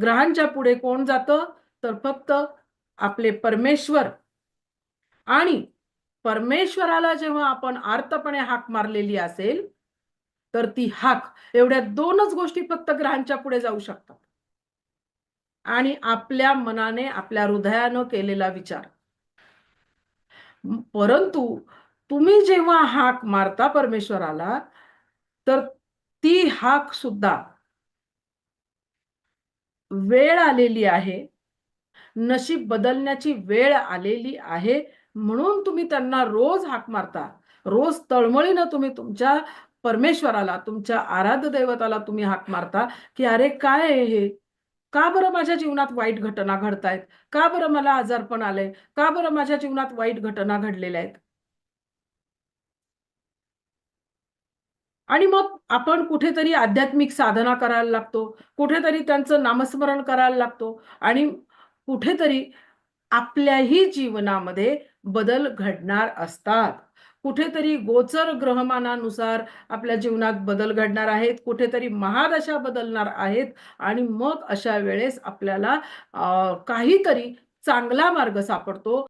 ग्रहांच्या पुढे कोण जातं? तर फक्त आपले परमेश्वर. आणि परमेश्वराला जेव्हा आपण आर्तपणे हाक मारलेली असेल तर ती हाक एवढ्या दोनच गोष्टी फक्त ग्रहांच्या पुढे जाऊ शकतात. आणि आपल्या मनाने आपल्या हृदयानं केलेला विचार. परंतु तुम्ही जेव्हा हाक मारता परमेश्वराला तर ती हाक सुद्धा वेळ आलेली आहे. नशीब बदलण्याची वेळ आलेली आहे. म्हणून तुम्ही त्यांना रोज हाक मारता. रोज तळमळीनं तुम्ही तुमच्या परमेश्वराला तुमच्या आराध्य दैवताला तुम्ही हाक मारता की अरे काय आहे हे? का बरं माझ्या जीवनात वाईट घटना घडतायत? का बरं मला आजारपण आलंय? का बरं माझ्या जीवनात वाईट घटना घडलेल्या आहेत? आणि मग आपण कुठेतरी आध्यात्मिक साधना करायला लागतो कुठेतरी त्यांचं नामस्मरण करायला लागतो आणि कुठेतरी आपल्याही जीवनामध्ये बदल घडणार असतात. कुठेतरी गोचर ग्रहमानानुसार आपल्या जीवनात बदल घडणार आहेत कुठेतरी महादशा बदलणार आहेत आणि मग अशा वेळेस आपल्याला काहीतरी चांगला मार्ग सापडतो.